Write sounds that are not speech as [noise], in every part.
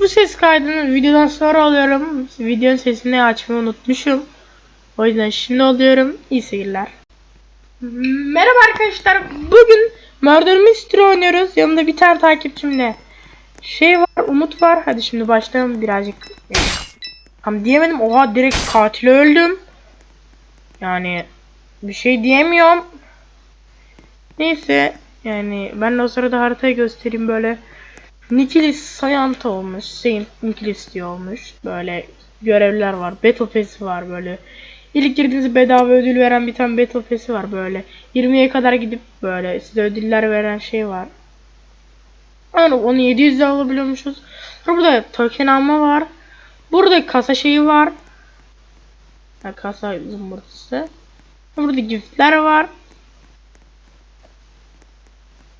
Bu ses kaydını videodan sonra alıyorum. Videonun sesini açmayı unutmuşum. O yüzden şimdi alıyorum. İyi seyirler. Merhaba arkadaşlar. Bugün Murder Mystery oynuyoruz. Yanımda bir tane takipçimle şey var, Umut var. Hadi şimdi başlayalım birazcık. Tam diyemedim. Oha direkt katil öldüm. Yani bir şey diyemiyorum. Neyse yani ben de o sırada haritayı göstereyim böyle. Nikilis Sayanta olmuş. Saint Nikilis diye olmuş. Böyle görevler var. Battle Pass'i var böyle. İlk girdiğiniz bedava ödül veren bir tane Battle Pass'i var böyle. 20'ye kadar gidip böyle size ödüller veren şey var. Yani onu 700'de alabiliyormuşuz. Burada token alma var. Burada kasa şeyi var. Ha, kasa zımbırtısı. Burada giftler var.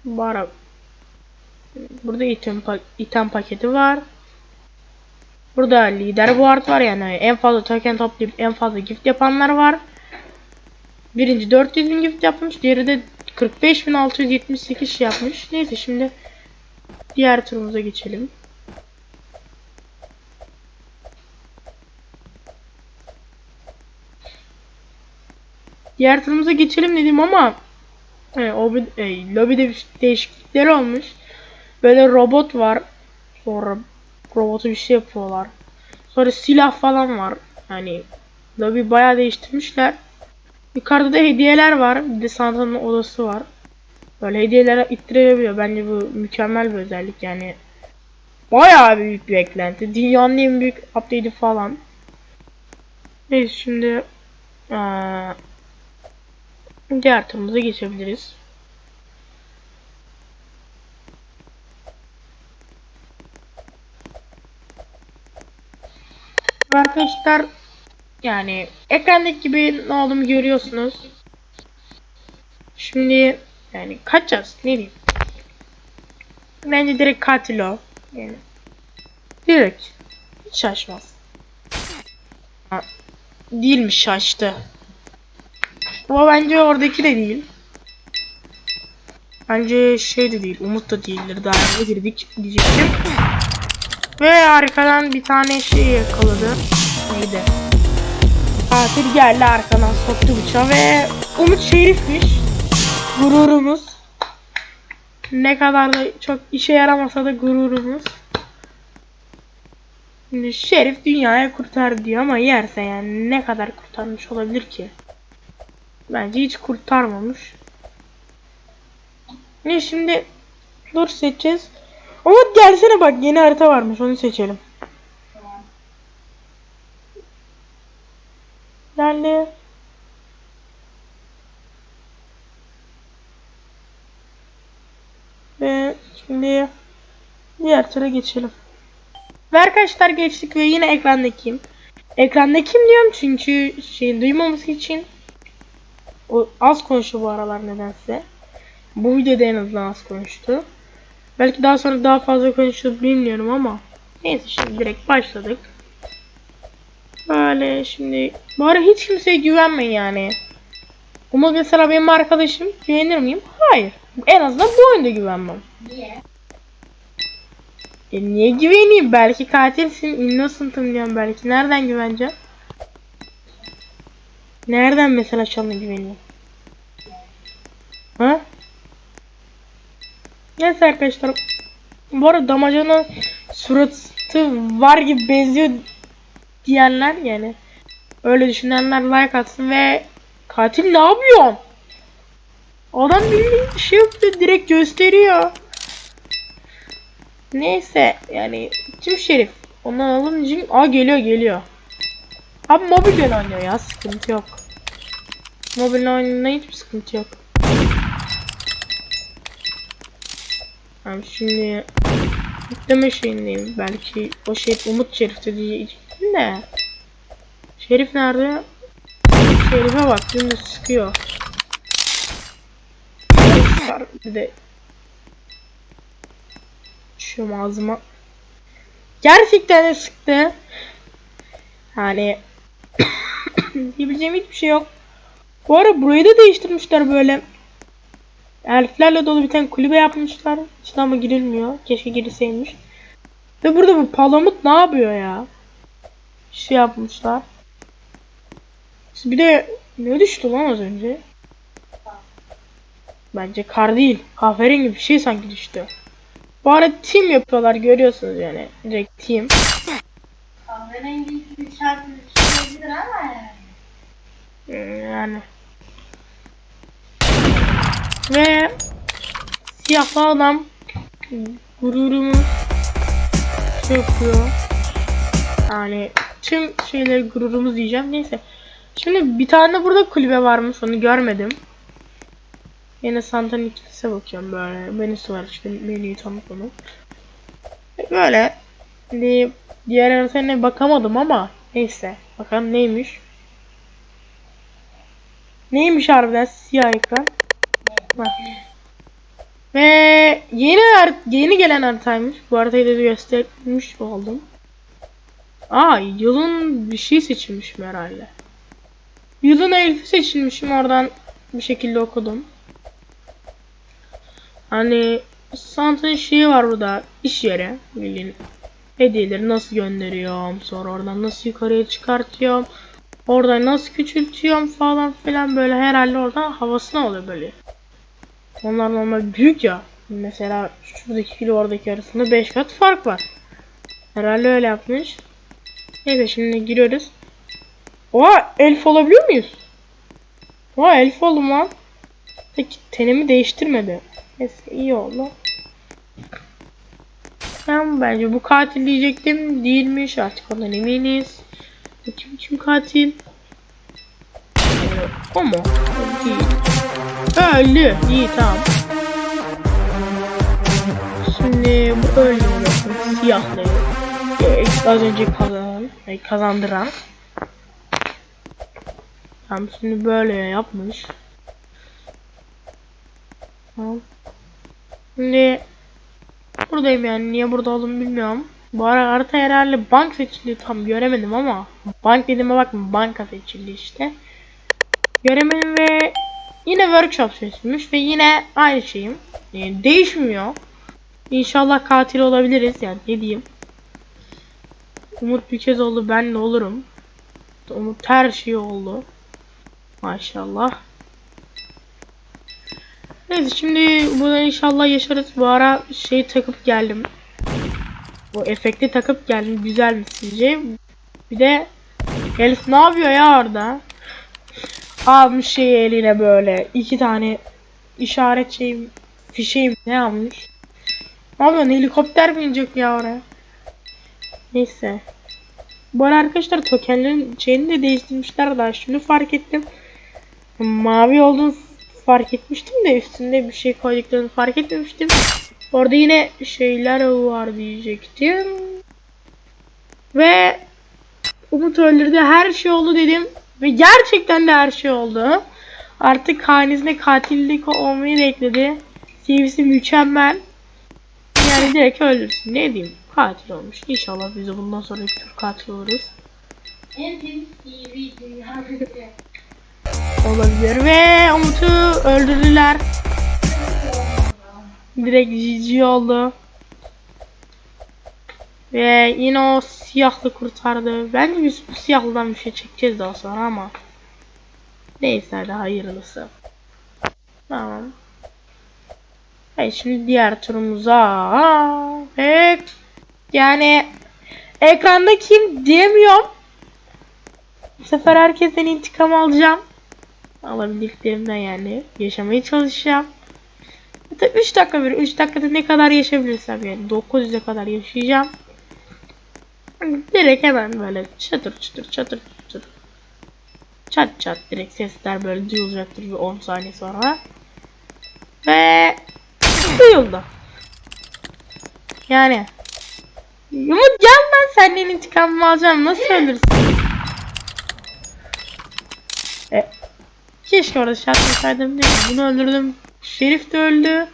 Bara Burada item, pa item paketi var. Burada lider board var yani en fazla token toplayıp en fazla gift yapanlar var. Birinci 400 bin gift yapmış. Diğeri de 45.678 şey yapmış. Neyse şimdi diğer turumuza geçelim. Diğer turumuza geçelim dedim ama e, o e, lobide değişiklikler olmuş. Böyle robot var. Sonra robotu bir şey yapıyorlar. Sonra silah falan var. Hani lobi bayağı değiştirmişler. Yukarıda da hediyeler var. Bir de Santa'nın odası var. Böyle hediyelere ittirebiliyor. Bence bu mükemmel bir özellik yani. Bayağı büyük bir eklenti. Dünyanın en büyük update'i falan. Neyse şimdi ee, diğer turumuza geçebiliriz. Arkadaşlar yani ekrandaki gibi ne olduğumu görüyorsunuz. Şimdi yani kaçacağız ne diyeyim. Bence direkt katil o. Yani direkt hiç şaşmaz. Ha, değilmiş şaştı. Ama bence oradaki de değil. Bence şey de değil. Umut da değildir. Daha önce girdik diyecektim. Ve arkadan bir tane şey yakaladı. Neydi? Katil geldi arkadan soktu bıçağı ve Umut şerifmiş. Gururumuz. Ne kadar da çok işe yaramasa da gururumuz. Şimdi şerif dünyaya kurtar diyor ama yerse yani ne kadar kurtarmış olabilir ki? Bence hiç kurtarmamış. Ne şimdi dur seçeceğiz. Ama gelsene bak yeni harita varmış onu seçelim. Geldi. Ve şimdi diğer tura geçelim. Ve arkadaşlar geçtik ve yine ekrandakiyim. Ekrandakiyim diyorum çünkü şey duymaması için o az konuşuyor bu aralar nedense. Bu videoda en azından az konuştu. Belki daha sonra daha fazla konuşuruz bilmiyorum ama. Neyse şimdi direkt başladık. Böyle şimdi bari hiç kimseye güvenmeyin yani. Umut mesela benim arkadaşım güvenir miyim? Hayır. En azından bu oyunda güvenmem. Niye? E niye güveneyim? Belki katilsin, innocent'ım diyorum belki. Nereden güveneceğim? Nereden mesela sana güveneyim? Ha? Neyse arkadaşlar. Bu arada damacana suratı var gibi benziyor diyenler yani. Öyle düşünenler like atsın ve katil ne yapıyor? Adam bildiğin şey yaptı direkt gösteriyor. Neyse yani kim şerif? Ondan alınca aa geliyor geliyor. Abi mobilden oynuyor ya sıkıntı yok. Mobilden oynayında hiçbir sıkıntı yok. Tamam şimdi yükleme şeyindeyim. Belki o şey Umut Şerif'te diyecektim de. Şerif nerede? Şerif'e bak dümdüz sıkıyor. Bir de şu ağzıma. Gerçekten de sıktı. Yani [coughs] diyebileceğim hiçbir şey yok. Bu ara burayı da değiştirmişler böyle. Elflerle dolu bir tane kulübe yapmışlar. İçine ama girilmiyor. Keşke girilseymiş. Ve burada bu palamut ne yapıyor ya? Şey yapmışlar. Bir de ne düştü lan az önce? Bence kar değil. Kahverengi bir şey sanki düştü. Bu arada team yapıyorlar görüyorsunuz yani. Direkt team. Kahverengi bir şarkı söyleyebilir ama yani. Ee, Yani. Ve siyahlı adam gururumu şey yapıyor. Yani tüm şeyleri gururumuz diyeceğim. Neyse. Şimdi bir tane burada kulübe varmış. Onu görmedim. Yine Santa'nın ikilise bakıyorum böyle. Menüsü var işte. Menüyü tanıtmadım. Böyle. Şimdi diğer haritalarına bakamadım ama neyse. Bakalım neymiş. Neymiş harbiden siyah ekran. Bak. Ve yeni yeni gelen haritaymış. Bu haritayı da göstermiş oldum. Aa yılın bir şey seçilmişim herhalde. Yılın elfi seçilmişim oradan bir şekilde okudum. Hani Santa'nın şeyi var burada iş yeri bildiğin hediyeleri nasıl gönderiyorum sonra oradan nasıl yukarıya çıkartıyorum orada nasıl küçültüyorum falan filan böyle herhalde oradan havasına oluyor böyle. Onlar normal büyük ya. Mesela şuradaki kilo oradaki arasında 5 kat fark var. Herhalde öyle yapmış. Neyse şimdi giriyoruz. Oha elf olabiliyor muyuz? Oha elf oldum lan. Peki tenimi değiştirmedi. Neyse iyi oldu. Ben bence bu katil diyecektim. Değilmiş artık ondan eminiz. Kim kim katil? O mu? Değil. Öldü. İyi tamam. Şimdi bu öldü bakın siyahlı. Ee, az önce kazanan, kazandıran. Tamam şimdi böyle yapmış. Tamam. Şimdi buradayım yani niye burada olduğumu bilmiyorum. Bu ara harita herhalde bank seçili tam göremedim ama bank dediğime bakma banka seçildi işte. Göremedim ve yine workshop seçilmiş ve yine aynı şeyim. Yani değişmiyor. İnşallah katil olabiliriz yani ne diyeyim. Umut bir kez oldu ben de olurum. Umut her şey oldu. Maşallah. Neyse şimdi bunu inşallah yaşarız. Bu ara şey takıp geldim. Bu efekti takıp geldim. Güzel mi sizce? Bir de Elif ne yapıyor ya orada? Almış şeyi eline böyle. iki tane işaret şeyim fişeğim ne almış? Ne? Helikopter mi inecek ya oraya? Neyse. Bu arada arkadaşlar tokenlerin şeyini de değiştirmişler daha şimdi fark ettim. Mavi olduğunu fark etmiştim de üstünde bir şey koyduklarını fark etmemiştim. Orada yine şeyler var diyecektim. Ve Umut öldürdü her şey oldu dedim. Ve gerçekten de her şey oldu. Artık hanesine katillik olmayı da ekledi. CV'si mükemmel. Yani direkt öldürsün. Ne diyeyim? Katil olmuş. İnşallah biz de bundan sonra bir tür katil oluruz. Olabilir. Ve Umut'u öldürdüler. Direkt GG oldu. Ve yine o siyahlı kurtardı. Bence biz bu siyahlıdan bir şey çekeceğiz daha sonra ama. Neyse hadi hayırlısı. Tamam. Evet şimdi diğer turumuza. Evet. Yani ekranda kim diyemiyorum. Bu sefer herkesten intikam alacağım. Alabildiklerimden yani yaşamaya çalışacağım. Hatta 3 dakika bir 3 dakikada ne kadar yaşayabilirsem yani 900'e kadar yaşayacağım. Direkt hemen böyle çatır çatır çatır çatır. Çat çat direkt sesler böyle duyulacaktır bir 10 saniye sonra. Ve duyuldu. Yani Umut gel ben senden intikamımı alacağım. Nasıl ölürsün? E, keşke orada şartlasaydım değil mi? Bunu öldürdüm. Şerif de öldü.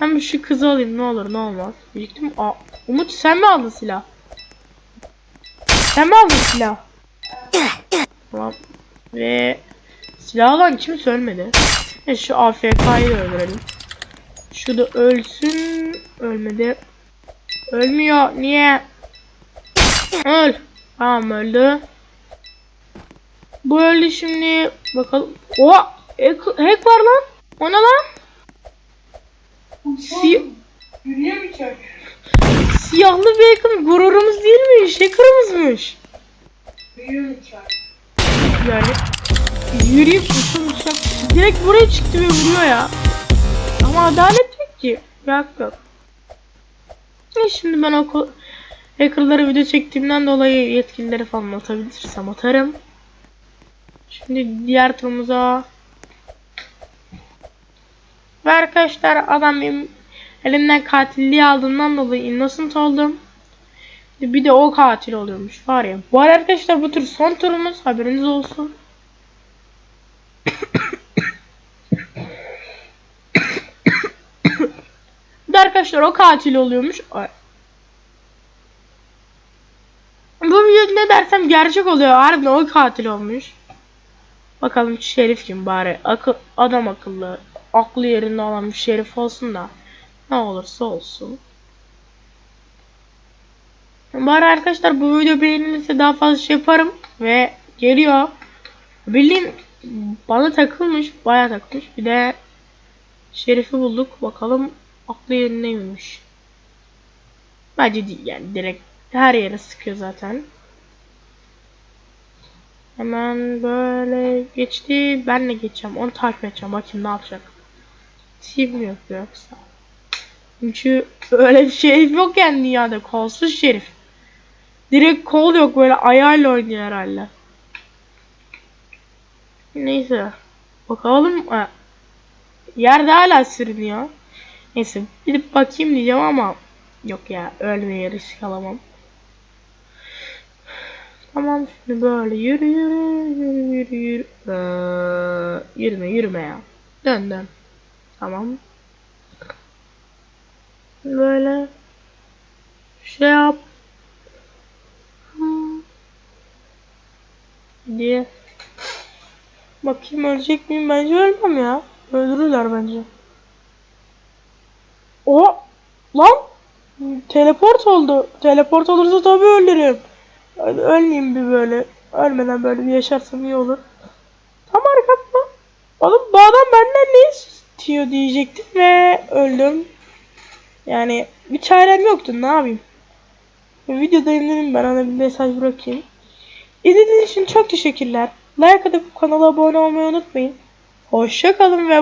Ben şu kızı alayım ne olur ne olmaz. Diyecektim. Aa, Umut sen mi aldın silah? Sen mi aldın silah? tamam. Ve silah alan kim ölmedi. E, şu AFK'yı da öldürelim. Şu da ölsün. Ölmedi. Ölmüyor. Niye? Öl. Tamam öldü. Bu öldü şimdi. Bakalım. Oha! Hack, hack var lan. O ne lan? Mu çocuk? Siyahlı hacker gururumuz değilmiş. Hacker'ımızmış. Yani yürüyüp uçak direkt buraya çıktı ve vuruyor ya. Ama adalet yok ki. Yok yok. E şimdi ben o hackerları video çektiğimden dolayı yetkilileri falan atabilirsem atarım. Şimdi diğer turumuza ve arkadaşlar adam benim elimden katilliği aldığından dolayı innocent oldum. Bir de o katil oluyormuş var ya. Bu arada arkadaşlar bu tur son turumuz haberiniz olsun. bir de arkadaşlar o katil oluyormuş. Bu video ne dersem gerçek oluyor. Harbiden o katil olmuş. Bakalım şerif kim bari. Akıl, adam akıllı. Aklı yerinde olan bir şerif olsun da. Ne olursa olsun. Bari arkadaşlar bu video beğenilirse daha fazla şey yaparım ve geliyor. Bildiğin bana takılmış, baya takılmış. Bir de Şerif'i bulduk. Bakalım aklı yerindeymiş. Bence değil yani direkt her yere sıkıyor zaten. Hemen böyle geçti. Ben de geçeceğim. Onu takip edeceğim. Bakayım ne yapacak. Team mi yapıyor yoksa? Çünkü öyle bir şey yok yani dünyada. Kolsuz şerif. Direkt kol yok böyle ayağıyla oynuyor herhalde. Neyse. Bakalım. Ha. Yerde hala sürünüyor. Neyse gidip bakayım diyeceğim ama yok ya ölmeye risk alamam. Tamam şimdi böyle yürü yürü yürü yürü yürü. Ee, yürüme yürüme ya. Dön dön. Tamam. Böyle şey yap. Diye. Bakayım ölecek miyim? Bence ölmem ya. Öldürürler bence. O lan teleport oldu. Teleport olursa tabii. Hadi ölmeyeyim bir böyle. Ölmeden böyle bir yaşarsam iyi olur. Tam arkamda. Oğlum bu adam benden ne istiyor diyecektim ve öldüm. Yani bir çarem yoktu ne yapayım. Videodayım dedim ben ona bir mesaj bırakayım. İzlediğiniz için çok teşekkürler. Like atıp kanala abone olmayı unutmayın. Hoşça kalın ve